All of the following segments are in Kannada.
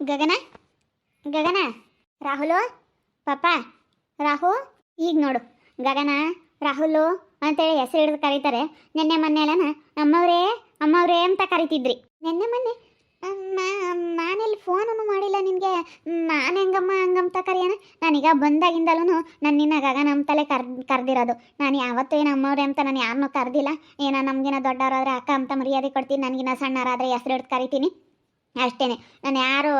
ಗಗನ? ಗಗನ? ರಾಹುಲು? ಪಾಪ ರಾಹು? ಈಗ ನೋಡು. ಗಗನ, ರಾಹುಲು ಅಂತೇಳಿ ಹೆಸರು ಹಿಡಿದು ಕರೀತಾರೆ. ನಿನ್ನೆ ಮೊನ್ನೆ ಎಲ್ಲನ ಅಮ್ಮವ್ರೇ ಅಮ್ಮವ್ರೇ ಅಂತ ಕರಿತಿದ್ರಿ. ನಿನ್ನೆ ಮೊನ್ನೆ ನಾನೆಲ್ಲಿ ಫೋನನ್ನು ಮಾಡಿಲ್ಲ ನಿನಗೆ? ನಾನು ಹೆಂಗಮ್ಮ, ಹಂಗಂತ ಕರೆಯೋಣ ನಾನೀಗ ಬಂದಾಗಿಂದಲೂ ನಾನು ನಿನ್ನ ಗಗನ ಅಂತಲೇ ಕರ್, ಕರೆದಿರೋದು. ನಾನು ಯಾವತ್ತೂ ಏನು ಅಮ್ಮವ್ರೆ ಅಂತ ನಾನು ಯಾರನ್ನೂ ಕರೆದಿಲ್ಲ. ಏನೋ ನಮಗಿನ ದೊಡ್ಡವರಾದ್ರೆ ಅಕ್ಕ ಅಂತ ಮರ್ಯಾದೆ ಕೊಡ್ತೀನಿ ನನಗಿನ ಸಣ್ಣವರಾದ್ರೆ ಹೆಸರು ಹಿಡ್ದು ಕರಿತೀನಿ. ಅಷ್ಟೇನೆ. ನಾನು ಯಾರು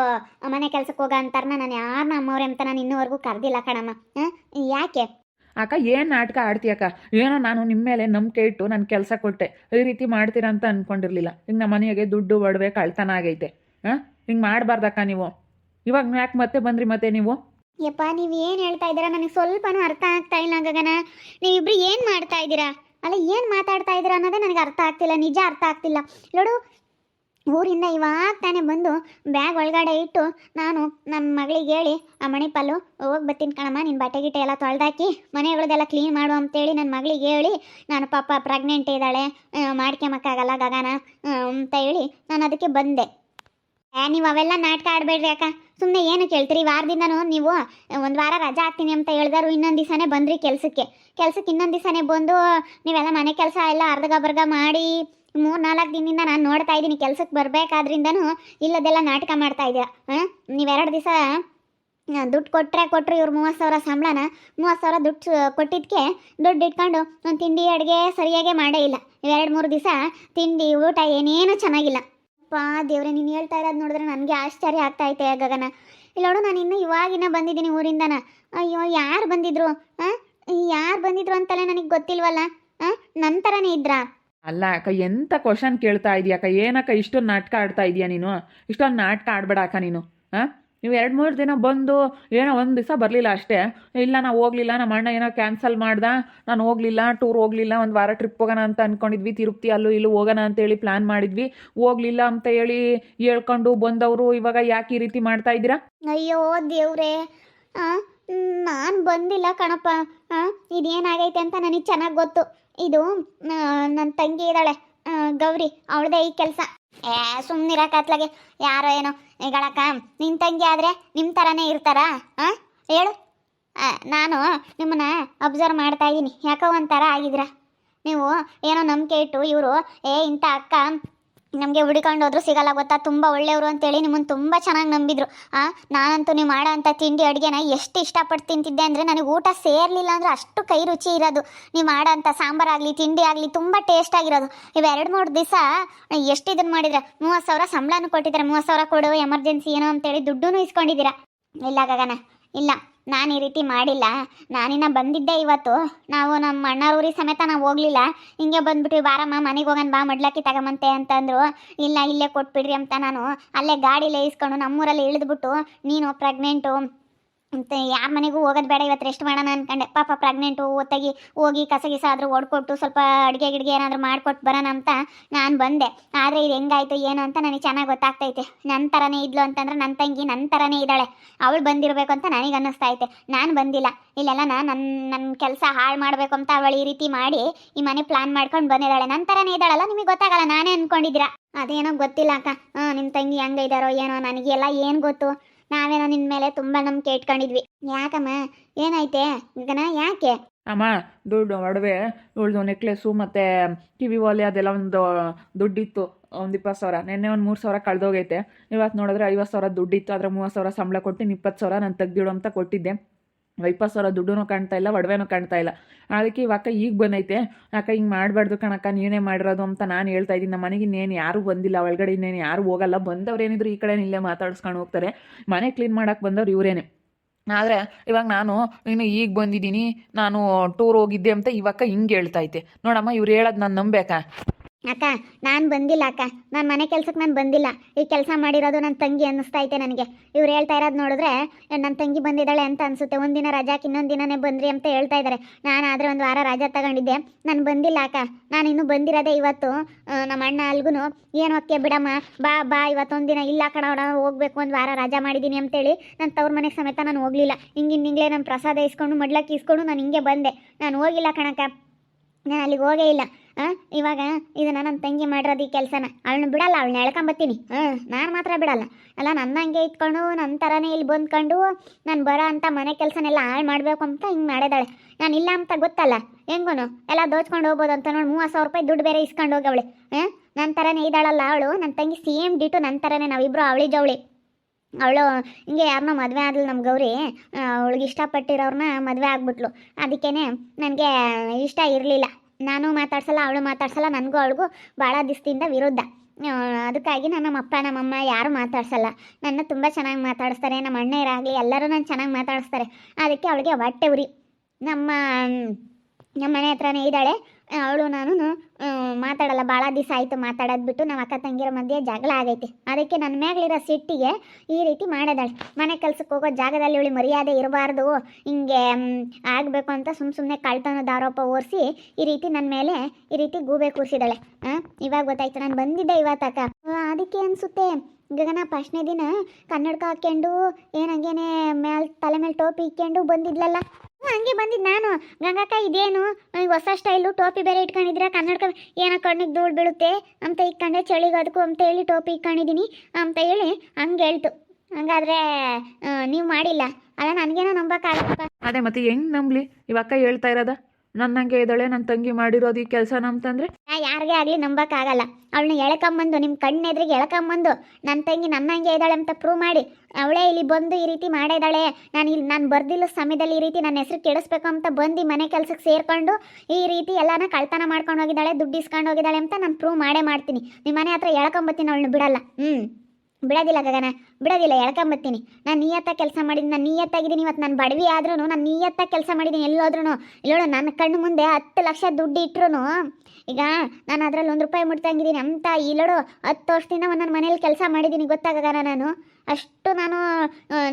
ಮನೆ ಕೆಲ್ಸಕ್ಕೆ ಹೋಗ ಅಂತಾರ ನಾನು ಯಾರನ್ನ ಅಮ್ಮವ್ರೆ ಅಂತ ನಾನು ಇನ್ನೂವರೆಗೂ ಕರೆದಿಲ್ಲ ಕಣಮ್ಮ. ಯಾಕೆ? ಅಕ್ಕ ಏನು ನಾಟಕ ಆಡ್ತೀಯಕ್ಕ ಏನೋ ನಾನು ನಿಮ್ಮ ಮೇಲೆ ನಂಬಿಕೆ ಇಟ್ಟು ನಾನು ಕೆಲಸ ಕೊಟ್ಟೆ. ಈ ರೀತಿ ಮಾಡ್ತೀರಾ ಅಂತ ಅಂದ್ಕೊಂಡಿರಲಿಲ್ಲ ಈಗ ನಮ್ಮ ಮನೆಗೆ ದುಡ್ಡು ಒಡವೆ ಕಳ್ತನ ಆಗೈತೆ. ಹಾಂ? ಹಿಂಗೆ ಮಾಡಬಾರ್ದಕ್ಕ ನೀವು. ಇವಾಗ ಯಾಕೆ ಮತ್ತೆ ಬಂದ್ರಿ ಮತ್ತೆ ನೀವು? ಯಪ್ಪ ನೀವು ಏನು ಹೇಳ್ತಾ ಇದ್ದೀರಾ? ನನಗೆ ಸ್ವಲ್ಪನೂ ಅರ್ಥ ಆಗ್ತಾ ಇಲ್ಲ ಗಗನ. ನೀವಿಬ್ರು ಏನು ಮಾಡ್ತಾ ಇದ್ದೀರಾ? ಅಲ್ಲ ಏನು ಮಾತಾಡ್ತಾ ಇದ್ದೀರಾ ಅನ್ನೋದೇ ನನಗೆ ಅರ್ಥ ಆಗ್ತಿಲ್ಲ ನಿಜ ಅರ್ಥ ಆಗ್ತಿಲ್ಲ. ನೋಡು ಊರಿಂದ ಇವಾಗ ತಾನೇ ಬಂದು ಬ್ಯಾಗ್ ಒಳಗಡೆ ಇಟ್ಟು ನಾನು ನಮ್ಮ ಮಗಳಿಗೆ ಹೇಳಿ, ಆ ಮಣಿಪಾಲು ಹೋಗಿ ಬರ್ತೀನಿ ಕಣಮ್ಮ ನಿನ್ನ ಬಟ್ಟೆ ಗಿಟ್ಟೆ ಎಲ್ಲ ತೊಳೆದಾಕಿ ಮನೆಗಳದೆಲ್ಲ ಕ್ಲೀನ್ ಮಾಡು ಅಂತೇಳಿ ನನ್ನ ಮಗಳಿಗೆ ಹೇಳಿ, ನಾನು ಪಾಪ ಪ್ರೆಗ್ನೆಂಟ್ ಇದ್ದಾಳೆ ಮಾಡ್ಕೊಂಬಕ್ಕಾಗಲ್ಲ ಗಗನ ಅಂತ ಹೇಳಿ ನಾನು ಅದಕ್ಕೆ ಬಂದೆ. ಏ, ನೀವು ಅವೆಲ್ಲ ನಾಟಕ ಆಡಬೇಡ್ರಿ ಅಕ್ಕ. ಸುಮ್ಮನೆ ಏನು ಕೇಳ್ತೀರಿ? ವಾರದಿಂದನೂ ನೀವು ಒಂದು ವಾರ ರಜಾ ಹಾಕ್ತೀನಿ ಅಂತ ಹೇಳಿದಾರು ಇನ್ನೊಂದು ದಿವಸನೇ ಬಂದ್ರಿ ಕೆಲಸಕ್ಕೆ. ಕೆಲಸಕ್ಕೆ ಇನ್ನೊಂದು ದಿವಸನೇ ಬಂದು ನೀವೆಲ್ಲ ಮನೆ ಕೆಲಸ ಎಲ್ಲ ಅರ್ಧಗಬರ್ಗ ಮಾಡಿ ಮೂರು ನಾಲ್ಕು ದಿನದಿಂದ ನಾನು ನೋಡ್ತಾ ಇದ್ದೀನಿ ಕೆಲ್ಸಕ್ಕೆ ಬರಬೇಕಾದ್ರಿಂದನೂ ಇಲ್ಲದೆಲ್ಲ ನಾಟಕ ಮಾಡ್ತಾ ಇದ್ದೀರಾ ಹಾಂ ನೀವೆರಡು ದಿವಸ ದುಡ್ಡು ಕೊಟ್ಟರೆ ಕೊಟ್ಟರು ಇವ್ರು ಮೂವತ್ತು ಸಾವಿರ ಸಂಬಳನ, ಮೂವತ್ತು ಸಾವಿರ ದುಡ್ಡು ಕೊಟ್ಟಿದ್ದಕ್ಕೆ ದುಡ್ಡು ಇಟ್ಕೊಂಡು ಒಂದು ತಿಂಡಿ ಅಡುಗೆ ಸರಿಯಾಗೇ ಮಾಡೇ ಇಲ್ಲ. ಎರಡು ಮೂರು ದಿವಸ ತಿಂಡಿ, ಊಟ ಏನೇನು ಚೆನ್ನಾಗಿಲ್ಲ. ಅಪ್ಪ ದೇವ್ರೆ, ನೀನು ಹೇಳ್ತಾ ಇರೋದು ನೋಡಿದ್ರೆ ನನಗೆ ಆಶ್ಚರ್ಯ ಆಗ್ತಾ ಐತೆ ಗಗನ. ಇಲ್ಲ ನೋಡು, ನಾನು ಇನ್ನೂ ಇವಾಗಿನ ಬಂದಿದ್ದೀನಿ ಊರಿಂದನ. ಅಯ್ಯೋ, ಯಾರು ಬಂದಿದ್ರು? ಹಾಂ ಯಾರು ಬಂದಿದ್ರು ಅಂತಲೇ ನನಗೆ ಗೊತ್ತಿಲ್ವಲ್ಲ? ಹಾಂ ಥರನೇ ಇದ್ರಾ? ಅಲ್ಲ, ಅಕ್ಕ ಎಂಥ ಕ್ವಶನ್ ಕೇಳ್ತಾ ಇದೀಯಕ್ಕ ಏನಕ್ಕ ಇಷ್ಟೊಂದು ನಾಟಕ ಆಡ್ತಾ ಇದೀಯ ನೀನು? ಇಷ್ಟೊಂದು ನಾಟಕ ಆಡ್ಬೇಡ ಅಕ್ಕ ನೀನು ಹಾಂ ನೀವು ಎರಡು ಮೂರು ದಿನ ಬಂದು ಏನೋ ಒಂದು ದಿವಸ ಬರಲಿಲ್ಲ ಅಷ್ಟೇ? ಇಲ್ಲ, ನಾ ಹೋಗ್ಲಿಲ್ಲ, ನಮ್ಮ ಅಣ್ಣ ಏನೋ ಕ್ಯಾನ್ಸಲ್ ಮಾಡ್ದ, ನಾನು ಹೋಗಲಿಲ್ಲ ಟೂರ್ ಹೋಗಲಿಲ್ಲ, ಒಂದು ವಾರ ಟ್ರಿಪ್ ಹೋಗೋಣ ಅಂತ ಅಂದ್ಕೊಂಡಿದ್ವಿ ತಿರುಪ್ತಿ ಅಲ್ಲೂ ಇಲ್ಲೂ ಹೋಗೋಣ ಅಂತೇಳಿ ಪ್ಲ್ಯಾನ್ ಮಾಡಿದ್ವಿ. ಹೋಗ್ಲಿಲ್ಲ ಅಂತ ಹೇಳಿ ಹೇಳ್ಕೊಂಡು ಬಂದವರು ಇವಾಗ ಯಾಕೆ ಈ ರೀತಿ ಮಾಡ್ತಾ ಇದ್ದೀರಾ? ಅಯ್ಯೋ, ದೇವ್ರೆ ನಾನು ಬಂದಿಲ್ಲ ಕಣಪ್ಪ ಇದೇನಾಗೈತೆ ಅಂತ ನನಗೆ ಚೆನ್ನಾಗಿ ಗೊತ್ತು. ಇದು ನನ್ನ ತಂಗಿ ಇದ್ದಾಳೆ. ಗೌರಿ, ಅವಳದೇ ಈ ಕೆಲಸ. ಏ ಸುಮ್ಮನಿರಕತ್ಲಾಗೆ ಯಾರೋ ಏನೋ ಈಗಳಕ್ಕ ನಿನ್ನ ತಂಗಿ ಆದರೆ ನಿಮ್ಮ ಥರನೇ ಇರ್ತಾರಾ? ಹಾಂ ಹೇಳು. ನಾನು ನಿಮ್ಮನ್ನ ಅಬ್ಸರ್ವ್ ಮಾಡ್ತಾ ಇದ್ದೀನಿ. ಯಾಕೋ ಒಂಥರ ಆಗಿದ್ರ ನೀವು ಏನೋ ನಂಬಿಕೆ ಇಟ್ಟು ಇವರು, ಏ, ಇಂಥ ಅಕ್ಕ ನಮಗೆ ಹುಡುಕೊಂಡು ಹೋದ್ರು ಸಿಗಲ್ಲ ಗೊತ್ತಾ? ತುಂಬ ಒಳ್ಳೆಯವರು ಅಂತೇಳಿ ನಿಮ್ಮನ್ನು ತುಂಬ ಚೆನ್ನಾಗಿ ನಂಬಿದ್ರು. ಆ, ನಾನಂತೂ ನೀವು ಮಾಡೋ ಅಂಥ ತಿಂಡಿ ಅಡುಗೆನ ಎಷ್ಟು ಇಷ್ಟಪಟ್ಟು ತಿಂತಿದ್ದೆ ಅಂದರೆ ನನಗೆ ಊಟ ಸೇರಲಿಲ್ಲ ಅಂದರೆ ಅಷ್ಟು ಕೈ ರುಚಿ ಇರೋದು. ನೀವು ಮಾಡೋ ಅಂಥ ಸಾಂಬಾರಾಗಲಿ ತಿಂಡಿ ಆಗಲಿ ತುಂಬ ಟೇಸ್ಟ್ ಆಗಿರೋದು. ಇವೆರಡು ಮೂರು ದಿವಸ ಎಷ್ಟು ಇದನ್ನು ಮಾಡಿದ್ರೆ? ಮೂವತ್ತು ಸಾವಿರ ಸಂಬಳನೂ ಕೊಟ್ಟಿದ್ದಾರೆ. ಮೂವತ್ತು ಸಾವಿರ ಕೊಡು ಎಮರ್ಜೆನ್ಸಿ ಏನೋ ಅಂತೇಳಿ ದುಡ್ಡೂ ಇಸ್ಕೊಂಡಿದ್ದೀರಾ? ಇಲ್ಲ ಗಗನ, ಇಲ್ಲ. ನಾನು ಈ ರೀತಿ ಮಾಡಿಲ್ಲ. ನಾನಿನ್ನ ಬಂದಿದ್ದೆ ಇವತ್ತು. ನಾವು ನಮ್ಮ ಅಣ್ಣರೂರಿ ಸಮೇತ ನಾವು ಹೋಗ್ಲಿಲ್ಲ. ಹಿಂಗೆ ಬಂದ್ಬಿಟ್ಟು ಬಾರಮ್ಮ, ಮನೆಗೆ ಹೋಗೋಣ ಬಾ, ಮಡ್ಲಕ್ಕಿ ತಗೊಂಬಂತೆ ಅಂತಂದ್ರು. ಇಲ್ಲ, ಇಲ್ಲೇ ಕೊಟ್ಬಿಡ್ರಿ ಅಂತ ನಾನು ಅಲ್ಲೇ ಗಾಡಿಲೇ ಇಸ್ಕೊಂಡು ನಮ್ಮೂರಲ್ಲಿ ಇಳಿದ್ಬಿಟ್ಟು ನೀನು ಪ್ರೆಗ್ನೆಂಟು ಅಂತ ಯಾರ ಮನೆಗೂ ಹೋಗೋದು ಬೇಡ ಇವತ್ತು ರೆಸ್ಟ್ ಮಾಡೋಣ ಅನ್ಕೊಂಡೆ. ಪಾಪ ಪ್ರೆಗ್ನೆಂಟು ಒತ್ತಾಗಿ ಹೋಗಿ ಕಸ ಗಿಸ ಆದರೂ ಹೊಡ್ಕೊಟ್ಟು ಸ್ವಲ್ಪ ಅಡುಗೆ ಗಿಡಿಗೆ ಏನಾದರೂ ಮಾಡ್ಕೊಟ್ಟು ಬರೋಣ ಅಂತ ನಾನು ಬಂದೆ. ಆದರೆ ಇದು ಹೆಂಗಾಯ್ತು, ಏನು ಅಂತ ನನಗೆ ಚೆನ್ನಾಗಿ ಗೊತ್ತಾಗ್ತೈತೆ. ನನ್ನ ಥರನೇ ಇದ್ಲು ಅಂತಂದ್ರೆ ನನ್ನ ತಂಗಿ ನನ್ನ ಥರನೇ ಇದ್ದಾಳೆ. ಅವಳು ಬಂದಿರಬೇಕು ಅಂತ ನನಗೆ ಅನ್ನಿಸ್ತಾ ಐತೆ ನಾನು ಬಂದಿಲ್ಲ. ಇಲ್ಲೆಲ್ಲ ನಾನು ನನ್ನ ನನ್ನ ಕೆಲಸ ಹಾಳು ಮಾಡಬೇಕು ಅಂತ ಅವಳು ಈ ರೀತಿ ಮಾಡಿ ಈ ಮನೆ ಪ್ಲಾನ್ ಮಾಡ್ಕೊಂಡು ಬಂದಿದ್ದಾಳೆ. ನನ್ನ ಥರನೇ ಇದ್ದಾಳಲ್ಲ, ನಿಮಗೆ ಗೊತ್ತಾಗಲ್ಲ. ನಾನೇ ಅನ್ಕೊಂಡಿದ್ದೀರಾ? ಅದೇನೋ ಗೊತ್ತಿಲ್ಲ ಅಕ್ಕ. ಹಾಂ ನಿಮ್ಮ ತಂಗಿ ಹೆಂಗೆ ಇದ್ದಾರೋ ಏನೋ, ನನಗೆಲ್ಲ ಏನು ಗೊತ್ತು? ನಾವೇನೋ ನಿನ್ ಮೇಲೆ ತುಂಬಾ ನಂಬಿಕೆ ಇಟ್ಕೊಂಡಿದ್ವಿ ಯಾಕಮ್ಮ? ಏನೈತೆ ಗಗನ, ಯಾಕೆ? ಅಮ್ಮ, ದುಡ್ಡು ಒಡವೆ ಇವಳ್ದು ನೆಕ್ಲೆಸ್ಸು ಮತ್ತೆ ಕಿವಿ ಓಲೆ ಅದೆಲ್ಲ ಒಂದು ದುಡ್ಡಿತ್ತು. ಒಂದು ಇಪ್ಪತ್ತು ಸಾವಿರ. ನಿನ್ನೆ ಒಂದು ಮೂರು ಸಾವಿರ ಕಳೆದೋಗೈತೆ. ಇವತ್ತು ನೋಡಿದ್ರೆ ಐವತ್ತು ಸಾವಿರ ದುಡ್ಡಿತ್ತು. ಅದ್ರ ಮೂವತ್ತು ಸಾವಿರ ಸಂಬಳ ಕೊಟ್ಟು ಇಪ್ಪತ್ತು ಸಾವಿರ ನಾನು ತೆಗ್ದಿಡು ಅಂತ ಕೊಟ್ಟಿದ್ದೆ. ಇಪ್ಪತ್ತು ಸಾವಿರ ದುಡ್ಡು ಕಾಣ್ತಾ ಇಲ್ಲ, ಒಡವೆನೂ ಕಾಣ್ತಾ ಇಲ್ಲ. ಅದಕ್ಕೆ ಇವಾಗ ಈಗ ಬಂದೈತೆ. ಅಕ್ಕ ಹಿಂಗೆ ಮಾಡಬಾರ್ದು ಕಣಕ್ಕ, ನೀನೇ ಮಾಡಿರೋದು ಅಂತ ನಾನು ಹೇಳ್ತಾ ಇದ್ದೀನಿ. ನಮ್ಮ ಮನೆಗೆ ಇನ್ನೇನು ಯಾರೂ ಬಂದಿಲ್ಲ, ಒಳಗಡೆ ಇನ್ನೇನು ಯಾರೂ ಹೋಗಲ್ಲ. ಬಂದವ್ರು ಏನಿದ್ರು ಈ ಕಡೆ ಇಲ್ಲೇ ಮಾತಾಡ್ಸ್ಕೊಂಡು ಹೋಗ್ತಾರೆ. ಮನೆ ಕ್ಲೀನ್ ಮಾಡೋಕೆ ಬಂದವ್ರು ಇವರೇನೆ. ಆದರೆ ಇವಾಗ ನಾನು ಇನ್ನು ಈಗ ಬಂದಿದ್ದೀನಿ, ನಾನು ಟೂರ್ ಹೋಗಿದ್ದೆ ಅಂತ ಇವಾಗ ಹಿಂಗೆ ಹೇಳ್ತಾ ಐತೆ. ನೋಡಮ್ಮ, ಇವ್ರು ಹೇಳೋದು ನಾನು ನಂಬೇಕಾ ಅಕ್ಕ, ನಾನು ಬಂದಿಲ್ಲ ಅಕ್ಕ. ನಾನು ಮನೆ ಕೆಲಸಕ್ಕೆ ನಾನು ಬಂದಿಲ್ಲ. ಈ ಕೆಲಸ ಮಾಡಿರೋದು ನನ್ನ ತಂಗಿ ಅನ್ನಿಸ್ತಾ ಐತೆ ನನಗೆ. ಇವ್ರು ಹೇಳ್ತಾ ಇರೋದು ನೋಡಿದ್ರೆ ನನ್ನ ತಂಗಿ ಬಂದಿದ್ದಾಳೆ ಅಂತ ಅನಿಸುತ್ತೆ. ಒಂದಿನ ರಜಾಕ್ಕೆ ಇನ್ನೊಂದು ದಿನನೇ ಬಂದ್ರಿ ಅಂತ ಹೇಳ್ತಾ ಇದ್ದಾರೆ ನಾನು ಆದರೆ ಒಂದು ವಾರ ರಜಾ ತಗೊಂಡಿದ್ದೆ. ನಾನು ಬಂದಿಲ್ಲ ಅಕ್ಕ. ನಾನು ಇನ್ನೂ ಬಂದಿರೋದೇ ಇವತ್ತು. ನಮ್ಮ ಅಣ್ಣ ಅಲ್ಗೂ ಏನು ಓಕೆ ಬಿಡಮ್ಮ? ಬಾ ಬಾ, ಇವತ್ತೊಂದು ದಿನ ಇಲ್ಲ ಕಣ ಹೋಗ್ಬೇಕು, ಒಂದು ವಾರ ರಜಾ ಮಾಡಿದ್ದೀನಿ ಅಂತೇಳಿ ನಾನು ತವ್ರ ಮನೆಗೆ ಸಮೇತ ನಾನು ಹೋಗಲಿಲ್ಲ. ಹಿಂಗಿನ ಹಿಂಗ್ಲೇ ನಾನು ಪ್ರಸಾದ ಇಸ್ಕೊಂಡು ಮಡ್ಲಕ್ಕೆ ಇಸ್ಕೊಂಡು ನಾನು ಹಿಂಗೆ ಬಂದೆ. ನಾನು ಹೋಗಿಲ್ಲ ಕಣಕ್ಕ. ನಾನು ಅಲ್ಲಿಗೆ ಹೋಗೇ ಇಲ್ಲ. ಹಾಂ ಇವಾಗ ಇದನ್ನ ನನ್ನ ತಂಗಿ ಮಾಡಿರೋದು ಈ ಕೆಲಸನ. ಅವಳನ್ನ ಬಿಡಲ್ಲ, ಅವಳನ್ನ ಎಳ್ಕೊಂಬತ್ತೀನಿ. ಹಾಂ ನಾನು ಮಾತ್ರ ಬಿಡಲ್ಲ. ಅಲ್ಲ ನನ್ನ ಹಂಗೆ ಇಟ್ಕೊಂಡು ನನ್ನ ಥರನೇ ಇಲ್ಲಿ ಬಂದ್ಕೊಂಡು, ನಾನು ಬರೋ ಅಂಥ ಮನೆ ಕೆಲಸನೆಲ್ಲ ಹಾಳು ಮಾಡಬೇಕು ಅಂತ ಹಿಂಗೆ ಮಾಡಿದಾಳೆ. ನಾನು ಇಲ್ಲ ಅಂತ ಗೊತ್ತಲ್ಲ. ಹೆಂಗೂ ಎಲ್ಲ ದೋಚ್ಕೊಂಡು ಹೋಗ್ಬೋದು ಅಂತ ನೋಡಿ ಮೂವತ್ತು ಸಾವಿರ ರೂಪಾಯಿ ದುಡ್ಡು ಬೇರೆ ಇಸ್ಕೊಂಡು ಹೋಗವಳೆ. ಹಾಂ ನನ್ನ ಥರನೇ ಇದ್ದಾಳಲ್ಲ ಅವಳು. ನನ್ನ ತಂಗಿ ಸೇಮ್ ಡಿಟು ನನ್ನ ಥರನೇ ನಾವಿಬ್ಬರು ಅವಳಿ ಜವಳಿ. ಅವಳು ಹಿಂಗೆ ಯಾರನ್ನೋ ಮದುವೆ ಆದ್ಲು ನಮ್ಮ ಗೌರಿ ಅವಳಿಗೆ ಇಷ್ಟಪಟ್ಟಿರೋರನ್ನ ಮದುವೆ ಆಗ್ಬಿಟ್ಲು. ಅದಕ್ಕೇ ನನಗೆ ಇಷ್ಟ ಇರಲಿಲ್ಲ. ನಾನು ಮಾತಾಡ್ಸಲ್ಲ, ಅವಳು ಮಾತಾಡ್ಸಲ್ಲ, ನನಗೂ ಅವಳಿಗೂ ಭಾಳ ದಿಸ್ತಿಂದ ವಿರುದ್ಧ. ಅದಕ್ಕಾಗಿ ನನ್ನ ನಮ್ಮ ಅಪ್ಪ ನಮ್ಮಮ್ಮ ಯಾರು ಮಾತಾಡ್ಸಲ್ಲ. ನನ್ನ ತುಂಬ ಚೆನ್ನಾಗಿ ಮಾತಾಡಿಸ್ತಾರೆ, ನಮ್ಮ ಅಣ್ಣಯರಾಗಲಿ ಎಲ್ಲರೂ ನಾನು ಚೆನ್ನಾಗಿ ಮಾತಾಡಿಸ್ತಾರೆ. ಅದಕ್ಕೆ ಅವಳಿಗೆ ಹೊಟ್ಟೆ ಉರಿ. ನಮ್ಮ ನಮ್ಮ ಮನೆ ಹತ್ರನೇ ಇದ್ದಾಳೆ. ಅವಳು ನಾನು ಮಾತಾಡಲ್ಲ. ಭಾಳ ದಿವಸ ಆಯಿತು ಮಾತಾಡೋದು ಬಿಟ್ಟು ನಮ್ಮ ಅಕ್ಕ ತಂಗಿರ ಮಧ್ಯೆ ಜಗಳ ಆಗೈತೆ. ಅದಕ್ಕೆ ನನ್ನ ಮ್ಯಾಗಳಿರೋ ಸಿಟ್ಟಿಗೆ ಈ ರೀತಿ ಮಾಡೋದಾಳೆ. ಮನೆ ಕೆಲ್ಸಕ್ಕೆ ಹೋಗೋ ಜಾಗದಲ್ಲಿ ಇವಳು ಮರ್ಯಾದೆ ಇರಬಾರ್ದು. ಹಿಂಗೆ ಆಗಬೇಕು ಅಂತ ಸುಮ್ಮ ಸುಮ್ಮನೆ ಕಳ್ತನದ ಆರೋಪ ಓರಿಸಿ ಈ ರೀತಿ ನನ್ನ ಮೇಲೆ ಈ ರೀತಿ ಗೂಬೆ ಕೂರಿಸಿದಾಳೆ. ಹಾಂ ಇವಾಗ ಗೊತ್ತಾಯ್ತು ನಾನು ಬಂದಿದ್ದೆ ಇವತ್ತಕ್ಕ ಅದಕ್ಕೆ ಅನಿಸುತ್ತೆ, ಗಗನ ಫಸ್ಟ್ನೇ ದಿನ ಕನ್ನಡಕ ಹಾಕ್ಕೊಂಡು ಏನಂಗೇನೆ ಮೇಲೆ ತಲೆ ಮೇಲೆ ಟೋಪಿ ಇಕ್ಕೊಂಡು ಬಂದಿದ್ಲಲ್ಲ. ಹಂಗೆ ಬಂದಿದ್ದು ನಾನು. ಗಂಗಕ್ಕ, ಇದೇನು? ಹೊಸ ಸ್ಟೈಲು ಟೋಪಿ ಬೇರೆ ಇಟ್ಕೊಂಡಿದ್ರ ಕನ್ನಡಕ ಏನೋ ಕಣ್ಣಿಗೆ ಧೂಳು ಬೀಳುತ್ತೆ. ಅಂತ ಇಟ್ಕೊಂಡೆ ಚಳಿಗೆ ಅದಕ್ಕೂ ಅಂತ ಹೇಳಿ ಟೋಪಿ ಇಟ್ಕೊಂಡಿದ್ದೀನಿ. ಅಂತ ಹೇಳಿ ಹಂಗೆ ಹೇಳ್ತು. ಹಂಗಾದ್ರೆ ನೀವು ಮಾಡಿಲ್ಲ. ಅಲ್ಲ, ನನಗೇನೋ ನಂಬಕ್ಕಾಗಲ್ಲಪ್ಪ ಅದೇ ಮತ್ತೆ ಹೆಂಗ್ ನಂಬ್ಲಿ? ಇವಕ್ಕ ಹೇಳ್ತಾ ಇರೋದ? ನನ್ನಂಗೆ ಇದ್ದಾಳೆ ನನ್ನ ತಂಗಿ ಮಾಡಿರೋದು ಈ ಕೆಲಸ ಅಂತಂದ್ರೆ ನಾ ಯಾರಿಗೆ ಆಗಲಿ ನಂಬಕ್ಕಾಗಲ್ಲ. ಅವಳನ್ನ ಎಳ್ಕೊಂಬಂದು ನಿಮ್ಮ ಕಣ್ಣೆದ್ರಿಗೆ ಎಳ್ಕೊಂಬಂದು ನನ್ನ ತಂಗಿ ನನ್ನಂಗೆ ಇದ್ದಾಳೆ ಅಂತ ಪ್ರೂವ್ ಮಾಡಿ, ಅವಳೇ ಇಲ್ಲಿ ಬಂದು ಈ ರೀತಿ ಮಾಡಿದಾಳೆ, ನಾನು ಇಲ್ಲಿ ನಾನು ಬರ್ದಿಲ್ಲ ಸಮಯದಲ್ಲಿ ಈ ರೀತಿ ನನ್ನ ಹೆಸರು ಕೆಡಿಸ್ಬೇಕು ಅಂತ ಬಂದು ಮನೆ ಕೆಲಸಕ್ಕೆ ಸೇರ್ಕೊಂಡು, ಈ ರೀತಿ ಎಲ್ಲಾನ ಕಳ್ತನ ಮಾಡ್ಕೊಂಡು ಹೋಗಿದ್ದಾಳೆ, ದುಡ್ಡು ಇಸ್ಕೊಂಡು ಹೋಗಿದ್ದಾಳೆ ಅಂತ ನಾನು ಪ್ರೂವ್ ಮಾಡೇ ಮಾಡ್ತೀನಿ. ನಿಮ್ಮ ಮನೆ ಹತ್ರ ಎಳ್ಕೊಂಬತ್ತೀನಿ ಅವಳನ್ನ ಬಿಡಲ್ಲ. ಹ್ಞೂ ಬಿಡೋದಿಲ್ಲ ಗಗನ, ಬಿಡೋದಿಲ್ಲ ಎಳ್ಕೊಂಬತ್ತೀನಿ ನಾನು ನಿಯತ್ತ ಕೆಲಸ ಮಾಡಿದ್ದೀನಿ ನಾನು ನಿಯತ್ತಾಗಿದ್ದೀನಿ ಇವತ್ತು ನಾನು ಬಡವಿ ಆದ್ರೂ ನಾನು ನಿಯತ್ತಾಗಿ ಕೆಲಸ ಮಾಡಿದ್ದೀನಿ ಎಲ್ಲೋದ್ರೂ ಹೇಳು ನನ್ನ ಕಣ್ಣು ಮುಂದೆ ಹತ್ತು ಲಕ್ಷ ದುಡ್ಡು ಇಟ್ರು ಈಗ ನಾನು ಅದರಲ್ಲಿ ಒಂದು ರೂಪಾಯಿ ಮುಟ್ತಂಗಿದ್ದೀನಿ ಅಂತ ಇಲ್ಲೋಡು, ಹತ್ತು ವರ್ಷದಿಂದ ನನ್ನ ಮನೇಲಿ ಕೆಲಸ ಮಾಡಿದ್ದೀನಿ ಗೊತ್ತಾಗಗನ ನಾನು? ಅಷ್ಟು ನಾನು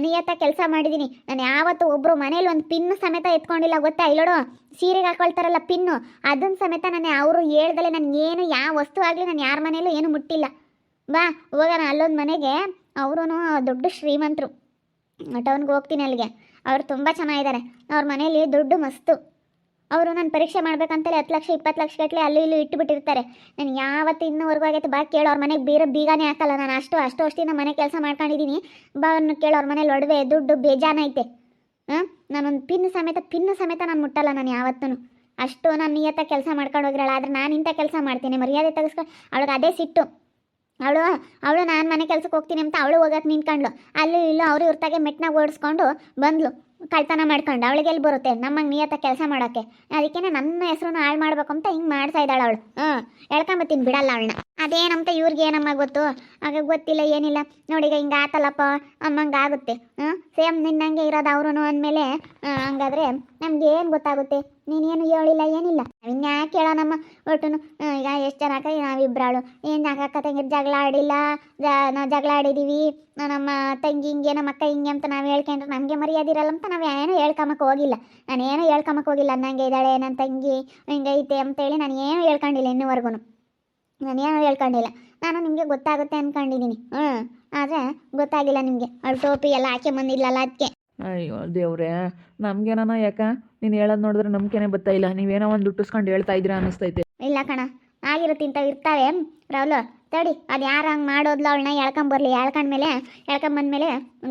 ನಿಯತ್ತ ಕೆಲಸ ಮಾಡಿದ್ದೀನಿ. ನಾನು ಯಾವತ್ತು ಒಬ್ಬರು ಮನೇಲಿ ಒಂದು ಪಿನ್ ಸಮೇತ ಎತ್ಕೊಂಡಿಲ್ಲ, ಗೊತ್ತಾ? ಇಲ್ಲೋಡು, ಸೀರೆಗೆ ಹಾಕೊಳ್ತಾರಲ್ಲ ಪಿನ್ನು ಅದನ್ನ ಸಮೇತ ನಾನು ಅವರು ಹೇಳ್ದಲೆ ನನಗೇನು ಯಾವ ವಸ್ತು ಆಗಲಿ ನಾನು ಯಾರ ಮನೇಲೂ ಏನು ಮುಟ್ಟಿಲ್ಲ. ಬಾ, ಹೋಗೋಣ. ಅಲ್ಲೊಂದು ಮನೆಗೆ ಅವರು ದೊಡ್ಡ ಶ್ರೀಮಂತರು. ಟೌನ್ಗೆ ಹೋಗ್ತೀನಿ ಅಲ್ಲಿಗೆ. ಅವರು ತುಂಬ ಚೆನ್ನಾಗಿದ್ದಾರೆ. ಅವ್ರ ಮನೇಲಿ ದುಡ್ಡು ಮಸ್ತು. ಅವರು ನಾನು ಪರೀಕ್ಷೆ ಮಾಡ್ಬೇಕಂತೇಳಿ ಹತ್ತು ಲಕ್ಷ, ಇಪ್ಪತ್ತು ಲಕ್ಷ ಗಟ್ಟಲೆ ಅಲ್ಲಿ ಇಲ್ಲಿ ಇಟ್ಟುಬಿಟ್ಟಿರ್ತಾರೆ ನಾನು ಯಾವತ್ತು ಇನ್ನೂವರೆಗೂ ಆಗೈತೆ ಬಾ ಕೇಳೋ. ಅವ್ರ ಮನೆಗೆ ಬೀರ ಬೀಗಾನೇ ಹಾಕಲ್ಲ. ನಾನು ಅಷ್ಟು ಅಷ್ಟು ಅಷ್ಟಿಂದ ಮನೆ ಕೆಲಸ ಮಾಡ್ಕೊಂಡಿದ್ದೀನಿ ಬಾ ಅವ್ರನ್ನ ಕೇಳೋ. ಅವ್ರ ಮನೇಲಿ ಒಡವೆ, ದುಡ್ಡು ಬೇಜಾನೈತೆ ಹಾಂ ನಾನೊಂದು ಪಿನ್ ಸಮೇತ ಪಿನ್ ಸಮೇತ ನಾನು ಮುಟ್ಟಲ್ಲ ನಾನು ಯಾವತ್ತೂ ಅಷ್ಟು ನಾನು ನಿಯತ್ತ ಕೆಲಸ ಮಾಡ್ಕೊಂಡು ಹೋಗಿರಲ್ಲ ಆದರೆ ನಾನು ಇಂಥ ಕೆಲಸ ಮಾಡ್ತೀನಿ. ಮರ್ಯಾದೆ ತೆಗೆಸ್ಕೊಂಡು ಅವಳಿಗೆ ಅದೇ ಸಿಟ್ಟು. ಅವಳು ಅವಳು ನಾನು ಮನೆ ಕೆಲ್ಸಕ್ಕೆ ಹೋಗ್ತೀನಿ ಅಂತ ಅವಳು ಹೋಗಕ್ಕೆ ನಿಂತ್ಕೊಂಡ್ಳು. ಅಲ್ಲಿ ಇಲ್ಲೂ ಅವರು ಇರ್ತಾಗೆ ಮೆಟ್ನಾಗ ಓಡಿಸ್ಕೊಂಡು ಬಂದ್ಲು, ಕಳ್ತನ ಮಾಡ್ಕೊಂಡು. ಅವಳಿಗೆ ಎಲ್ಲಿ ಬರುತ್ತೆ? ನಮ್ಮಂಗೆ ನಿಯತ್ತ ಕೆಲಸ ಮಾಡೋಕ್ಕೆ. ಅದಕ್ಕೆ ನನ್ನ ಹೆಸ್ರನ್ನ ಹಾಳು ಮಾಡ್ಬೇಕು ಅಂತ ಹಿಂಗೆ ಮಾಡ್ತಾ ಇದ್ದಾಳೆ ಅವಳು. ಹ್ಞೂ ಹೇಳ್ಕೊಂಬತ್ತೀನಿ ಬಿಡಲ್ಲ ಅವಳನ್ನ. ಅದೇನಂತ ಇವ್ರಿಗೆ ಏನಮ್ಮ ಗೊತ್ತು? ಆಗ ಗೊತ್ತಿಲ್ಲ, ಏನಿಲ್ಲ. ನೋಡಿ ಈಗ ಹಿಂಗೆ ಆತಲ್ಲಪ್ಪ, ಅಮ್ಮಂಗೆ ಆಗುತ್ತೆ. ಸೇಮ್ ನಿನ್ನಂಗೆ ಇರೋದು ಅವರು ಅಂದಮೇಲೆ ಹಂಗಾದ್ರೆ ನಮ್ಗೆ ಏನು ಗೊತ್ತಾಗುತ್ತೆ? ನೀನೇನು ಹೇಳಿಲ್ಲ, ಏನಿಲ್ಲ? ಇನ್ಯಾಕೆ ಕೇಳೋಣಮ್ಮ ಒಟ್ಟು ಈಗ ಎಷ್ಟು ಜನ ಅಕ್ಕ, ನಾವಿಬ್ರಾಳು. ಏನು ಅಕ್ಕ ತಂಗಿ ಜಗಳ ಆಡಿಲ್ಲ? ನಾವು ಜಗಳ ಆಡಿದೀವಿ. ನಮ್ಮ ತಂಗಿ ಹಿಂಗೆ, ನಮ್ಮ ಅಕ್ಕ ಹಿಂಗೆ ಅಂತ ನಾವು ಹೇಳ್ಕೊಂಡ್ರೆ ನಮಗೆ ಮರ್ಯಾದೆ ಇರಲ್ಲ ಅಂತ ನಾವು ಏನು ಹೇಳ್ಕೊಂಬಕ್ಕೆ ಹೋಗಿಲ್ಲ. ನಾನೇನು ಹೇಳ್ಕೊಂಬಕ್ಕೆ ಹೋಗಿಲ್ಲ. ಅನ್ನಂಗೆ ಇದ್ದಾಳೆ ನನ್ನ ತಂಗಿ, ಹಿಂಗೈತೆ ಅಂತೇಳಿ ನಾನು ಏನು ಹೇಳ್ಕೊಂಡಿಲ್ಲ ಇನ್ನೂವರೆಗೂ ನಾನೇನು ಹೇಳ್ಕೊಂಡಿಲ್ಲ. ನಾನು ನಿಮಗೆ ಗೊತ್ತಾಗುತ್ತೆ ಅಂದ್ಕೊಂಡಿದ್ದೀನಿ ಹ್ಞೂ ಆದರೆ ಗೊತ್ತಾಗಿಲ್ಲ ನಿಮಗೆ. ಅವ್ಳು ಟೋಪಿ ಎಲ್ಲ ಹಾಕಿ ಬಂದಿಲ್ಲಲ್ಲ ಅದಕ್ಕೆ ಅಯ್ಯೋ ದೇವ್ರೆ ನಮ್ಗೇನ ಯಾಕ? ನೀನು ಹೇಳೋದು ನೋಡಿದ್ರೆ ನಂಬಿಕೆನೇ ಬರ್ತಾ ಇಲ್ಲ. ನೀವೇನೋ ಒಂದು ದುಟ್ಟಿಸ್ಕೊಂಡು ಹೇಳ್ತಾ ಇದ್ದೀರಾ ಅನಿಸ್ತೈತೆ ಇಲ್ಲ ಕಣ ಆಗಿರುತ್ತೆ ಇಂತ ಇರ್ತಾವೆ. ರಾಹುಲ್ ತಡಿ ಅದು ಯಾರು ಹಂಗೆ ಮಾಡೋದ್ಲ ಅವಳನ್ನ ಎಳ್ಕೊಂಬರ್ಲಿ ಎಳ್ಕೊಂಡ್ಮೇಲೆ ಎಳ್ಕೊಂಬಂದ್ಮೇಲೆ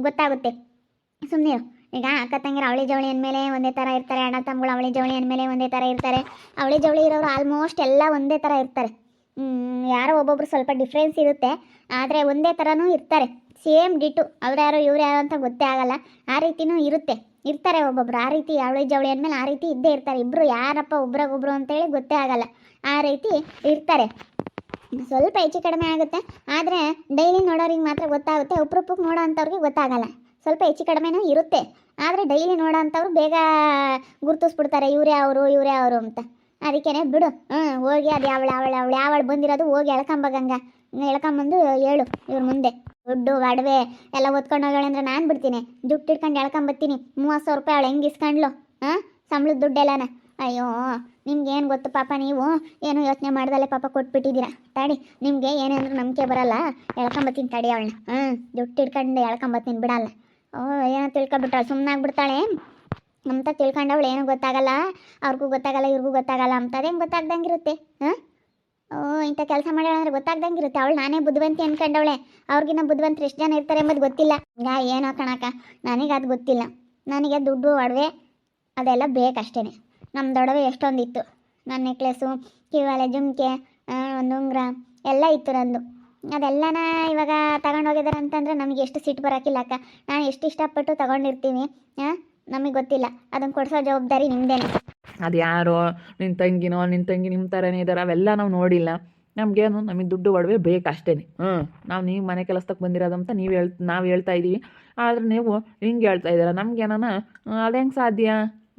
ಗೊತ್ತಾಗುತ್ತೆ. ಸುಮ್ಮನೆ ಈಗ ಅಕ್ಕ ತಂಗಿರ ಅವಳಿ ಜವಳಿ ಅಂದಮೇಲೆ ಒಂದೇ ಥರ ಇರ್ತಾರೆ. ಅಣ್ಣ ತಮ್ಮಗಳು ಅವಳಿ ಜವಳಿ ಅಂದಮೇಲೆ ಒಂದೇ ಥರ ಇರ್ತಾರೆ. ಅವಳಿ ಜವಳಿ ಇರೋರು ಆಲ್ಮೋಸ್ಟ್ ಎಲ್ಲ ಒಂದೇ ಥರ ಇರ್ತಾರೆ. ಯಾರೋ ಒಬ್ಬೊಬ್ರು ಸ್ವಲ್ಪ ಡಿಫ್ರೆನ್ಸ್ ಇರುತ್ತೆ. ಆದರೆ ಒಂದೇ ಥರನೂ ಇರ್ತಾರೆ. ಸೇಮ್ ಡಿಟು ಅವ್ರು ಯಾರೋ, ಇವ್ರು ಯಾರು ಅಂತ ಗೊತ್ತೇ ಆಗಲ್ಲ. ಆ ರೀತಿನೂ ಇರುತ್ತೆ. ಇರ್ತಾರೆ ಒಬ್ಬೊಬ್ರು. ಆ ರೀತಿ ಅವಳಿ ಜವಳಿ ಅಂದಮೇಲೆ ಆ ರೀತಿ ಇದ್ದೇ ಇರ್ತಾರೆ. ಇಬ್ಬರು ಯಾರಪ್ಪ ಒಬ್ರಾಗೊಬ್ರು ಅಂತೇಳಿ ಗೊತ್ತೇ ಆಗಲ್ಲ. ಆ ರೀತಿ ಇರ್ತಾರೆ. ಸ್ವಲ್ಪ ಹೆಚ್ಚು ಕಡಿಮೆ ಆಗುತ್ತೆ. ಆದರೆ ಡೈಲಿ ನೋಡೋರಿಗೆ ಮಾತ್ರ ಗೊತ್ತಾಗುತ್ತೆ. ಉಪ್ರೂಪಕ್ಕೆ ನೋಡೋ ಅಂಥವ್ರಿಗೆ ಗೊತ್ತಾಗಲ್ಲ. ಸ್ವಲ್ಪ ಹೆಚ್ಚು ಕಡಿಮೆನೂ ಇರುತ್ತೆ. ಆದರೆ ಡೈಲಿ ನೋಡೋ ಅಂಥವ್ರು ಬೇಗ ಗುರ್ತಿಸ್ಬಿಡ್ತಾರೆ. ಇವರೇ ಅವರು ಇವರೇ ಅವರು ಅಂತ. ಅದಕ್ಕೇನೆ ಬಿಡು. ಹ್ಞೂ ಹೋಗಿ ಅದು ಯಾವಳ, ಅವಳು ಅವಳು, ಯಾವಳು ಬಂದಿರೋದು ಹೋಗಿ ಎಳ್ಕೊಂಬಗಂಗ ಎಳ್ಕೊಂಬಂದು ಹೇಳು ಇವ್ರ ಮುಂದೆ. ದುಡ್ಡು ಒಡವೆ ಎಲ್ಲ ಓದ್ಕೊಂಡು ಹೋಗೋಳೆ ಅಂದ್ರೆ ನಾನು ಬಿಡ್ತೀನಿ. ದುಡ್ಡು ಇಟ್ಕೊಂಡು ಎಳ್ಕೊಂಬತ್ತೀನಿ ಮೂವತ್ತು ಸಾವಿರ ರೂಪಾಯಿ ಅವಳು ಹೆಂಗೆ ಇಸ್ಕೊಂಡ್ಲು ಹಾಂ, ಸಂಬಳದ ದುಡ್ಡೆಲ್ಲನ? ಅಯ್ಯೋ, ನಿಮ್ಗೇನು ಗೊತ್ತು ಪಾಪ ನೀವು? ಏನು ಯೋಚನೆ ಮಾಡ್ದಲ್ಲೇ ಪಾಪ ಕೊಟ್ಬಿಟ್ಟಿದ್ದೀರಾ? ತಾಡಿ, ನಿಮಗೆ ಏನೇಂದ್ರೂ ನಂಬಿಕೆ ಬರಲ್ಲ. ಎಳ್ಕೊಂಬತ್ತೀನಿ ತಡಿ ಅವಳನ್ನ ಹ್ಞೂ ದುಡ್ಡು ಇಟ್ಕೊಂಡು ಎಳ್ಕೊಂಬತ್ತೀನಿ ಬಿಡಲ್ಲ. ಓ, ಏನೋ ತಿಳ್ಕೊಬಿಟ್ಟಾಳೆ ಸುಮ್ಮನಾಗ್ಬಿಡ್ತಾಳೆ ಅಂತ ತಿಳ್ಕೊಂಡವಳು ಏನೂ ಗೊತ್ತಾಗಲ್ಲ, ಅವ್ರಿಗೂ ಗೊತ್ತಾಗಲ್ಲ, ಇವ್ರಿಗೂ ಗೊತ್ತಾಗಲ್ಲ ಅಂತ ಗೊತ್ತಾಗ್ದಂಗೆ ಇರುತ್ತೆ ಹಾಂ? ಓ, ಇಂಥ ಕೆಲಸ ಮಾಡ್ಯಾಳ ಅಂದ್ರೆ ಗೊತ್ತಾಗ್ದಂಗಿರುತ್ತೆ. ಅವಳು ನಾನೇ ಬುದ್ಧಿವಂತಿ ಅನ್ಕೊಂಡವಳೆ. ಅವ್ರಿಗಿನ್ನ ಬುದ್ಧಿವಂತರು ಎಷ್ಟು ಜನ ಇರ್ತಾರೆ ಎಂಬುದು ಗೊತ್ತಿಲ್ಲ. ನಾ ಏನೋ ಕಣಕ ನನಗೆ ಅದು ಗೊತ್ತಿಲ್ಲ. ನನಗೆ ದುಡ್ಡು, ಒಡವೆ ಅದೆಲ್ಲ ಬೇಕಷ್ಟೇ ನಮ್ಮ ದೊಡವೆ ಎಷ್ಟೊಂದಿತ್ತು. ನನ್ನ ನೆಕ್ಲೆಸ್ಸು ಕಿವಾಲೆ ಜುಮ್ಕೆ ಒಂದು ಉಂಗ್ರ ಎಲ್ಲ ಇತ್ತು ನಂದು. ಅದೆಲ್ಲನ ಇವಾಗ ತಗೊಂಡು ಹೋಗಿದ್ದಾರೆ ಅಂತಂದ್ರೆ ನಮಗೆ ಎಷ್ಟು ಸಿಟ್ಟು ಬರೋಕ್ಕಿಲ್ಲ ಅಕ್ಕ. ನಾನು ಎಷ್ಟು ಇಷ್ಟಪಟ್ಟು ತಗೊಂಡಿರ್ತೀನಿ, ಹಾಂ? ನಮಗೆ ಗೊತ್ತಿಲ್ಲ. ಅದನ್ನು ಕೊಡಿಸೋ ಜವಾಬ್ದಾರಿ ನಿಮ್ಮದೇನೆ ಅದು ಯಾರೋ ನಿನ್ನ ತಂಗಿನೋ ನಿನ್ನ ತಂಗಿ ನಿಮ್ಮ ಥರನೇ ಇದ್ದಾರೆ ಅವೆಲ್ಲ ನಾವು ನೋಡಿಲ್ಲ. ನಮಗೇನು ನಮಗೆ ದುಡ್ಡು ಒಡವೆ ಬೇಕು ಅಷ್ಟೇ ಹ್ಞೂ ನಾವು ನೀವು ಮನೆ ಕೆಲಸಕ್ಕೆ ಬಂದಿರೋದು ಅಂತ ನೀವು ಹೇಳ್ ನಾವು ಹೇಳ್ತಾ ಇದ್ದೀವಿ ಆದರೆ ನೀವು ಹಿಂಗೆ ಹೇಳ್ತಾ ಇದ್ದೀರ? ನಮ್ಗೇನ ಅದು ಹೆಂಗೆ ಸಾಧ್ಯ?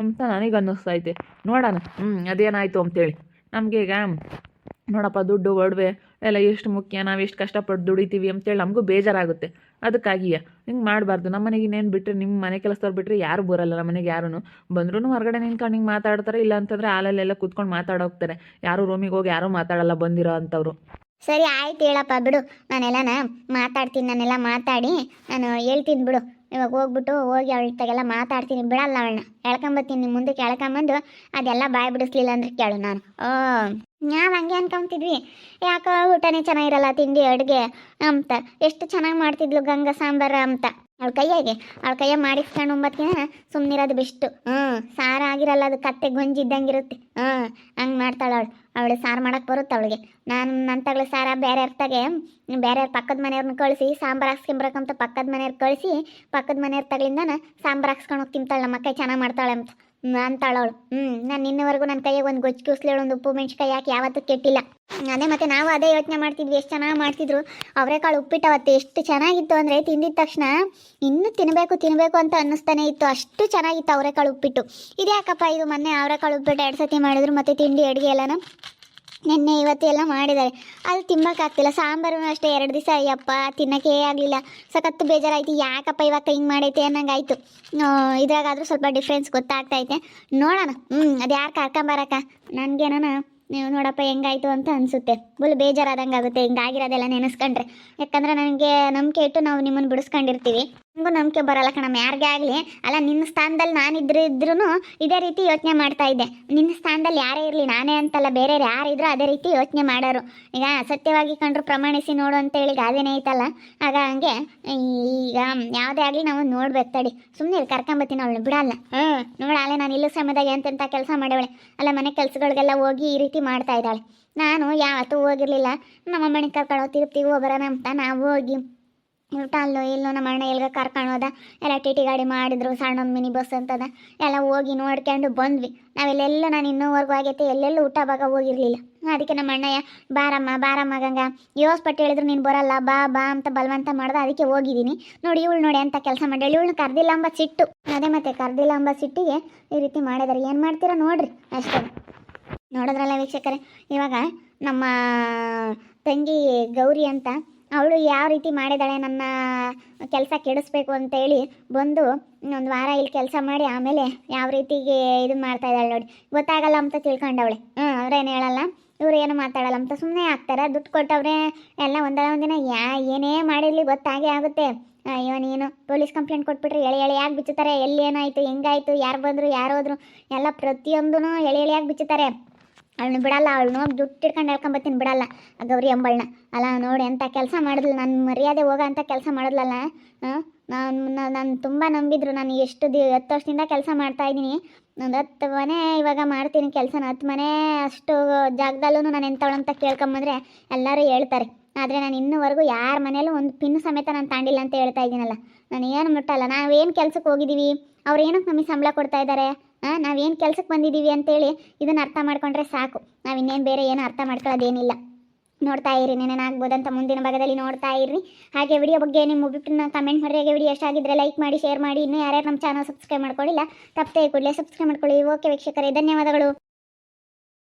ಅಂತ ನನಗೆ ಅನ್ನಿಸ್ತೈತೆ ನೋಡೋಣ. ಹ್ಞೂ ಅದೇನಾಯಿತು ಅಂತೇಳಿ. ನಮಗೆ ಈಗ ನೋಡಪ್ಪ ದುಡ್ಡು ಒಡವೆ ಎಲ್ಲ ಎಷ್ಟು ಮುಖ್ಯ ನಾವು ಎಷ್ಟು ಕಷ್ಟಪಟ್ಟು ದುಡಿತೀವಿ ಅಂತೇಳಿ ನಮಗೂ ಬೇಜಾರಾಗುತ್ತೆ. ಅದಕ್ಕಾಗಿಯೇ ಹಿಂಗೆ ಮಾಡಬಾರ್ದು. ನಮ್ಮ ಮನೆಗೆ ಇನ್ನೇನು ಬಿಟ್ಟರೆ ನಿಮ್ಮ ಮನೆ ಕೆಲಸದವ್ರು ಬಿಟ್ಟರೆ ಯಾರು ಬರಲ್ಲ ನಮ್ಮ ಮನೆಗೆ ಯಾರೂ ಬಂದ್ರೂ ಹೊರಗಡೆ ನಿಂತ್ಕೊಂಡು ಹಿಂಗೆ ಮಾತಾಡ್ತಾರೆ, ಇಲ್ಲ ಅಂತಂದರೆ ಹಾಲಲ್ಲೆಲ್ಲ ಕೂತ್ಕೊಂಡು ಮಾತಾಡೋಗ್ತಾರೆ ಯಾರು ರೂಮಿಗೆ ಹೋಗಿ ಯಾರೂ ಮಾತಾಡಲ್ಲ ಬಂದಿರೋ ಅಂಥವ್ರು ಸರಿ, ಆಯ್ತು ಹೇಳಪ್ಪ ಬಿಡು. ನಾನೆಲ್ಲನ ಮಾತಾಡ್ತೀನಿ, ನಾನೆಲ್ಲ ಮಾತಾಡಿ, ನಾನು ಹೇಳ್ತೀನಿ ಬಿಡು. ಇವಾಗ ಹೋಗ್ಬಿಟ್ಟು ಹೋಗಿ ಅವಳ ತಗೆಲ್ಲ ಮಾತಾಡ್ತೀನಿ. ಬಿಡಲ್ಲ ಅವಳನ್ನ. ಎಳ್ಕೊಂಬತ್ತೀನಿ ನಿಮ್ಮ ಮುಂದಕ್ಕೆ ಎಳ್ಕೊಂಬಂದು ಅದೆಲ್ಲ ಬಾಯಿ ಬಿಡಿಸ್ಲಿಲ್ಲ ಅಂದ್ರೆ ಕೇಳು ನಾನು. ಓ, ನಾವು ಹಂಗೆ ಅನ್ಕೊಂತಿದ್ವಿ. ಯಾಕೋ ಊಟನೇ ಚೆನ್ನಾಗಿರಲ್ಲ ತಿಂಡಿ, ಅಡುಗೆ ಅಂತ. ಎಷ್ಟು ಚೆನ್ನಾಗಿ ಮಾಡ್ತಿದ್ಲು ಗಂಗಾ ಸಾಂಬಾರ ಅಂತ. ಅವಳ ಕೈಯಾಗೆ, ಅವಳ ಕೈಯ ಮಾಡಿಸ್ಕೊಂಡು ಒಂಬತ್ತಿನ ಸುಮ್ಮನಿರೋದು ಬೆಸ್ಟು. ಹ್ಞೂ, ಸಾರು ಆಗಿರಲ್ಲ, ಅದು ಕತ್ತೆ ಗೊಂಜಿ ಇದ್ದಂಗಿರುತ್ತೆ. ಹ್ಞೂ, ಹಂಗೆ ಮಾಡ್ತಾಳೆ ಅವಳು. ಅವಳು ಸಾರು ಮಾಡಕ್ಕೆ ಬರುತ್ತೆ ಅವಳಿಗೆ? ನಾನು ನನ್ನ ತಗಳು ಸಾರ ಬೇರೆ ಅರ್ಥಗೆ ಬೇರೆ ಪಕ್ಕದ ಮನೆಯವ್ರನ್ನ ಕಳಿಸಿ, ಸಾಂಬಾರು ಹಾಕ್ಸ್ಕೊಂಬರಕ್ಕಂತ ಪಕ್ಕದ ಮನೆಯವ್ರು ಕಳಿಸಿ, ಪಕ್ಕದ ಮನೆಯವ್ರ ತಗಳಿಂದ ಸಾಂಬಾರು ಹಾಕ್ಸ್ಕೊಂಡು ಹೋಗಿ ತಿಂತಾಳೆ ನಮ್ಮ ಅಕ್ಕ ಚೆನ್ನಾಗಿ ಮಾಡ್ತಾಳೆ ಅಂತ ಹ್ಮ್, ಅಂತಾಳೆ ಅವಳು. ಹ್ಞೂ ನಾನು ಇನ್ನವರೆಗೂ ನನ್ನ ಕೈಯಾಗ ಒಂದು ಗೊಜ್ಜು ಕೂಸ್ಲೇಳು ಒಂದು ಉಪ್ಪು ಮೆಣಸಿಕಾಯಿ ಯಾಕೆ ಯಾವತ್ತೂ ಕೆಟ್ಟಿಲ್ಲ. ಅದೇ ಮತ್ತೆ ನಾವು ಅದೇ ಯೋಚನೆ ಮಾಡ್ತಿದ್ವಿ ಎಷ್ಟು ಚೆನ್ನಾಗಿ ಮಾಡ್ತಿದ್ರು. ಅವರೆಕಾಳು ಉಪ್ಪಿಟ್ಟು ಅವತ್ತು ಎಷ್ಟು ಚೆನ್ನಾಗಿತ್ತು ಅಂದರೆ ತಿಂದಿದ ತಕ್ಷಣ ಇನ್ನೂ ತಿನ್ನಬೇಕು ತಿನ್ನಬೇಕು ಅಂತ ಅನ್ನಿಸ್ತಾನೆ ಇತ್ತು. ಅಷ್ಟು ಚೆನ್ನಾಗಿತ್ತು ಅವರೆಕಾಳು ಉಪ್ಪಿಟ್ಟು. ಇದ್ಯಾಕಪ್ಪ ಇದು ಮೊನ್ನೆ ಅವರೆಕಾಳು ಉಪ್ಪಿಟ್ಟು ಎರಡು ಸತಿ ಮಾಡಿದ್ರು ಮತ್ತೆ ತಿಂಡಿ ಅಡುಗೆ ಎಲ್ಲನ? ನಿನ್ನೆ ಇವತ್ತು ಎಲ್ಲ ಮಾಡಿದ್ದಾರೆ. ಅದು ತಿನ್ನೋಕ್ಕಾಗ್ತಿಲ್ಲ ಸಾಂಬಾರು ಅಷ್ಟೇ. ಎರಡು ದಿವಸ, ಅಯ್ಯಪ್ಪ ತಿನ್ನೋಕ್ಕೇ ಆಗಲಿಲ್ಲ. ಸಖತ್ತು ಬೇಜಾರಾಯ್ತು. ಯಾಕಪ್ಪ ಇವತ್ತು ಹಿಂಗೆ ಮಾಡೈತೆ ಅನ್ನಂಗಾಯ್ತು. ಇದ್ರಾಗಾದರೂ ಸ್ವಲ್ಪ ಡಿಫ್ರೆನ್ಸ್ ಗೊತ್ತಾಗ್ತೈತೆ. ನೋಡೋಣ. ಹ್ಞೂ ಅದು ಯಾರು ಕರ್ಕೊಂಬರಕ್ಕ? ನನಗೇನೋ ನೀವು ನೋಡಪ್ಪ ಹೆಂಗಾಯ್ತು ಅಂತ ಅನಿಸುತ್ತೆ. ಫುಲ್ ಬೇಜಾರಾದಂಗೆ ಆಗುತ್ತೆ ಹಿಂಗಾಗಿರೋದೆಲ್ಲ ನೆನೆಸ್ಕೊಂಡ್ರೆ. ಯಾಕಂದರೆ ನನಗೆ ನಂಬಿಕೆ ಇಟ್ಟು ನಾವು ನಿಮ್ಮನ್ನು ಬಿಡಿಸ್ಕೊಂಡಿರ್ತೀವಿ. ನಮಗೂ ನಂಬಿಕೆ ಬರಲ್ಲ ಕಣಮ್ಮ, ಯಾರಿಗೇ ಆಗಲಿ. ಅಲ್ಲ, ನಿನ್ನ ಸ್ಥಾನದಲ್ಲಿ ನಾನಿದ್ರು ಇದ್ರೂ ಇದೇ ರೀತಿ ಯೋಚನೆ ಮಾಡ್ತಾ ಇದ್ದೆ. ನಿನ್ನ ಸ್ಥಾನದಲ್ಲಿ ಯಾರೇ ಇರಲಿ, ನಾನೇ ಅಂತಲ್ಲ ಬೇರೆ ಯಾರಿದ್ರು ಅದೇ ರೀತಿ ಯೋಚನೆ ಮಾಡೋರು. ಈಗ ಸತ್ಯವಾಗಿ ಕಂಡ್ರು ಪ್ರಮಾಣಿಸಿ ನೋಡು ಅಂತೇಳಿ ಗಾದೆನೇ ಐತಲ್ಲ, ಆಗ ಹಂಗೆ ಈಗ ಯಾವುದೇ ಆಗಲಿ ನಾವು ನೋಡ್ಬೇಕು ತಡಿ. ಸುಮ್ಮನೆ ಇಲ್ಲಿ ಕರ್ಕೊಂಬತ್ತೀನಿ ಅವಳು ಬಿಡಲ್ಲ. ಹ್ಞೂ ನೋಡಾಲೆ ನಾನು ಇಲ್ಲೂ ಸಮಯದಾಗ ಎಂತೆಂಥ ಕೆಲಸ ಮಾಡವಳೆ. ಅಲ್ಲ, ಮನೆ ಕೆಲಸಗಳಿಗೆಲ್ಲ ಹೋಗಿ ಈ ರೀತಿ ಮಾಡ್ತಾ ಇದ್ದಾಳೆ. ನಾನು ಯಾವತ್ತೂ ಹೋಗಿರಲಿಲ್ಲ. ನಮ್ಮ ಮನೆ ಕರ್ಕೊಂಡು ತಿರುಪ್ತಿಗೆ ಹೋಗೋಣ ಅಂತ ನಾವು ಹೋಗಿ. ಊಟ ಅಲ್ಲೋ ಇಲ್ಲೋ ನಮ್ಮ ಅಣ್ಣ ಎಲ್ಗ ಕರ್ಕೊಂಡು ಹೋದ. ಎಲ್ಲ ಟಿ ಟಿ ಗಾಡಿ ಮಾಡಿದ್ರು, ಸಣ್ಣೊಂದು ಮಿನಿ ಬಸ್ ಅಂತದ. ಎಲ್ಲ ಹೋಗಿ ನೋಡ್ಕೊಂಡು ಬಂದ್ವಿ. ನಾವೆಲ್ಲೆಲ್ಲ ನಾನು ಇನ್ನೂವರೆಗೂ ಆಗೈತೆ, ಎಲ್ಲೆಲ್ಲೂ ಊಟ ಭಾಗ ಹೋಗಿರಲಿಲ್ಲ. ಅದಕ್ಕೆ ನಮ್ಮ ಅಣ್ಣಯ್ಯ, ಬಾರಮ್ಮ ಬಾರಮ್ಮ ಗಂಗ ಯೋಸ್ ಪಟ್ಟು ಹೇಳಿದ್ರು ನೀನು ಬರಲ್ಲ, ಬಾ ಬಾ ಅಂತ ಬಲವಂತ ಮಾಡ್ದೆ. ಅದಕ್ಕೆ ಹೋಗಿದ್ದೀನಿ. ನೋಡಿ, ಇವಳು ನೋಡಿ ಅಂತ ಕೆಲಸ ಮಾಡಿ ಇವಳನ್ನ ಕರ್ದಿಲ್ಲ ಅಂಬ ಸಿಟ್ಟು. ಅದೇ ಮತ್ತೆ ಕರ್ದಿಲ್ಲ ಅಂಬ ಸಿಟ್ಟಿಗೆ ಈ ರೀತಿ ಮಾಡಿದಾರೆ. ಏನು ಮಾಡ್ತೀರಾ ನೋಡ್ರಿ ಅಷ್ಟೇ. ನೋಡಿದ್ರಲ್ಲ ವೀಕ್ಷಕರೇ, ಇವಾಗ ನಮ್ಮ ತಂಗಿ ಗೌರಿ ಅಂತ ಅವಳು ಯಾವ ರೀತಿ ಮಾಡಿದಾಳೆ ನನ್ನ ಕೆಲಸ ಕೆಡಿಸ್ಬೇಕು ಅಂತೇಳಿ ಬಂದು ಒಂದು ವಾರ ಇಲ್ಲಿ ಕೆಲಸ ಮಾಡಿ ಆಮೇಲೆ ಯಾವ ರೀತಿಗೆ ಇದು ಮಾಡ್ತಾ ಇದ್ದಾಳೆ ನೋಡಿ. ಗೊತ್ತಾಗಲ್ಲ ಅಂತ ತಿಳ್ಕೊಂಡವಳೆ. ಹ್ಞೂ ಅವ್ರೇನು ಹೇಳಲ್ಲ. ಇವ್ರು ಏನು ಮಾತಾಡಲ್ಲ ಅಂತ ಸುಮ್ಮನೆ ಆಗ್ತಾರೆ ದುಡ್ಡು ಕೊಟ್ಟವ್ರೆ ಎಲ್ಲ ಒಂದಲ್ಲ ಒಂದಿನ ಯಾ, ಏನೇ ಮಾಡಿರಲಿ ಗೊತ್ತಾಗೇ ಆಗುತ್ತೆ. ಅಯ್ಯೋ, ನೀನು ಪೊಲೀಸ್ ಕಂಪ್ಲೇಂಟ್ ಕೊಟ್ಬಿಟ್ರೆ ಎಳೆ ಎಳೆಯಾಗಿ ಬಿಚ್ಚುತ್ತಾರೆ. ಎಲ್ಲಿ ಏನಾಯಿತು, ಹೆಂಗಾಯ್ತು, ಯಾರು ಬಂದರು, ಯಾರು ಹೋದ್ರು, ಎಲ್ಲ ಪ್ರತಿಯೊಂದೂ ಎಳೆ ಎಳೆಯಾಗಿ ಬಿಚ್ಚುತ್ತಾರೆ. ಅವಳನ್ನ ಬಿಡಲ್ಲ ಅವಳನ್ನ ಹೋಗಿ ದುಡ್ಡು ಹಿಡ್ಕೊಂಡು ಹೇಳ್ಕೊಂಬತ್ತೀನಿ ಬಿಡಲ್ಲ. ಗೌರಿ ಅಂಬಳನ್ನ ಅಲ್ಲ ನೋಡಿ ಅಂತ ಕೆಲಸ ಮಾಡಿದ್ಲು ನನ್ನ ಮರ್ಯಾದೆ ಹೋಗೋ ಅಂತ ಕೆಲಸ ಮಾಡಿದ್ಲಲ್ಲ ನಾನು ನಾನು ತುಂಬ ನಂಬಿದ್ರು, ನಾನು ಎಷ್ಟು ದಿ, ಹತ್ತು ವರ್ಷದಿಂದ ಕೆಲಸ ಮಾಡ್ತಾ ಇದ್ದೀನಿ. ಒಂದು ಹತ್ತು ಮನೆ ಇವಾಗ ಮಾಡ್ತೀನಿ ಕೆಲಸನ, ಹತ್ತು ಮನೆ ಅಷ್ಟು ಜಾಗದಲ್ಲೂ ನಾನು ಎಂಥವಳು ಅಂತ ಕೇಳ್ಕೊಂಬಂದ್ರೆ ಎಲ್ಲರೂ ಹೇಳ್ತಾರೆ. ಆದರೆ ನಾನು ಇನ್ನೂವರೆಗೂ ಯಾರ ಮನೇಲೂ ಒಂದು ಪಿನ್ ಸಮೇತ ನಾನು ತಾಂಡಿಲ್ಲ ಅಂತ ಹೇಳ್ತಾ ಇದ್ದೀನಲ್ಲ. ನಾನು ಏನು ಮುಟ್ಟಲ್ಲ, ನಾವೇನು ಕೆಲಸಕ್ಕೆ ಹೋಗಿದ್ದೀವಿ ಅವ್ರು ಏನಕ್ಕೆ ನಮಗೆ ಸಂಬಳ ಕೊಡ್ತಾ ಇದ್ದಾರೆ ನಾವೇನು ಕೆಲಸಕ್ಕೆ ಬಂದಿದ್ದೀವಿ ಅಂತೇಳಿ ಇದನ್ನು ಅರ್ಥ ಮಾಡ್ಕೊಂಡ್ರೆ ಸಾಕು. ನಾವು ಇನ್ನೇನು ಬೇರೆ ಏನು ಅರ್ಥ ಮಾಡ್ಕೊಳ್ಳೋದೇನಿಲ್ಲ. ನೋಡ್ತಾ ಇರಿ ಅಂತ ಮುಂದಿನ ಭಾಗದಲ್ಲಿ ನೋಡ್ತಾ ಇರಿ ಹಾಗೆ ವಿಡಿಯೋ ಬಗ್ಗೆ ನಿಮ್ಮ ಒಬ್ಬಿಟ್ಟನ್ನ ಕಮೆಂಟ್ ಮಾಡಿ, ಹಾಗೆ ವಿಡಿಯೋ ಇಷ್ಟ ಆಗಿದ್ರೆ ಲೈಕ್ ಮಾಡಿ ಶೇರ್ ಮಾಡಿ. ಇನ್ನೂ ಯಾರ್ಯಾರು ನಮ್ಮ ಚಾನಲ್ ಸಬ್ಸ್ಕ್ರೈಬ್ ಮಾಡ್ಕೊಳ್ಳಿಲ್ಲ ತಪ್ಪದೆ ಕೂಡಲೇ ಸಬ್ಸ್ಕ್ರೈಬ್ ಮಾಡ್ಕೊಳ್ಳಿ. ಓಕೆ ವೀಕ್ಷಕರೇ, ಧನ್ಯವಾದಗಳು.